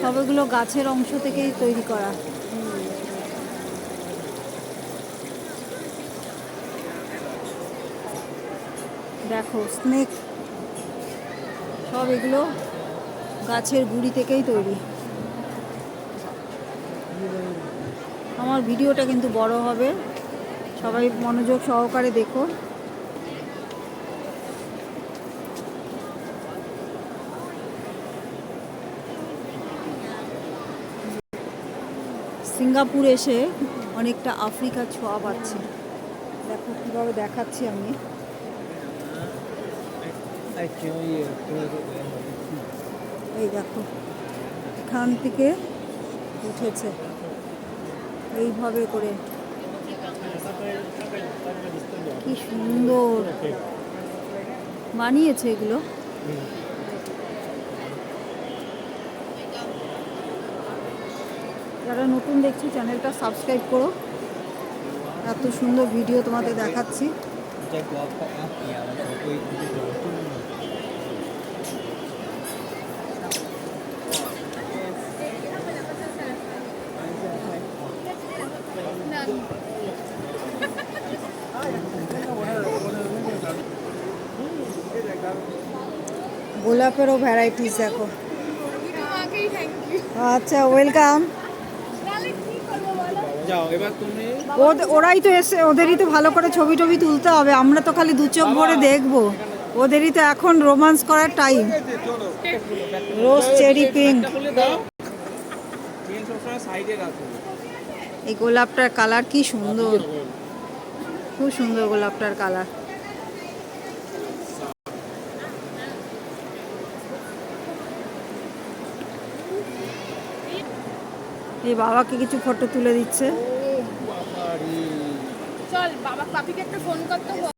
সবগুলো গাছের অংশ থেকেই তৈরি করা। দেখো স্নেক সব এগুলো গাছের গুড়ি থেকেই তৈরি। আমার ভিডিওটা কিন্তু বড় হবে। সবাই মনোযোগ সহকারে দেখো। সিঙ্গাপুর এসে অনেকটা আফ্রিকার ছোঁয়া পাচ্ছে। দেখো কীভাবে দেখাচ্ছি আমি। এই দেখো, এখান থেকে উঠেছে। এইভাবে করে। কি সুন্দর। বানিয়েছে এগুলো। যারা নতুন দেখছি চ্যানেলটা সাবস্ক্রাইব করো। এত সুন্দর ভিডিও তোমাদের দেখাচ্ছি। গোলাপেরও ভ্যারাইটিস দেখো। আচ্ছা ওয়েলকাম যাও এবার তুমি ওরাই তো এসে ওদেরই তো ভালো করে ছবি টবি তুলতে হবে আমরা তো খালি দু চোখ ভরে দেখব। ওদেরই তো এখন রোমান্স করার টাইম রোজ চেরি পিঙ্ক এই গোলাপটার কালার কি সুন্দর। খুব সুন্দর গোলাপটার কালার এই বাবাকে কিছু ফটো তুলে দিচ্ছে চল বাবা পাপিকে একটা ফোন করতে।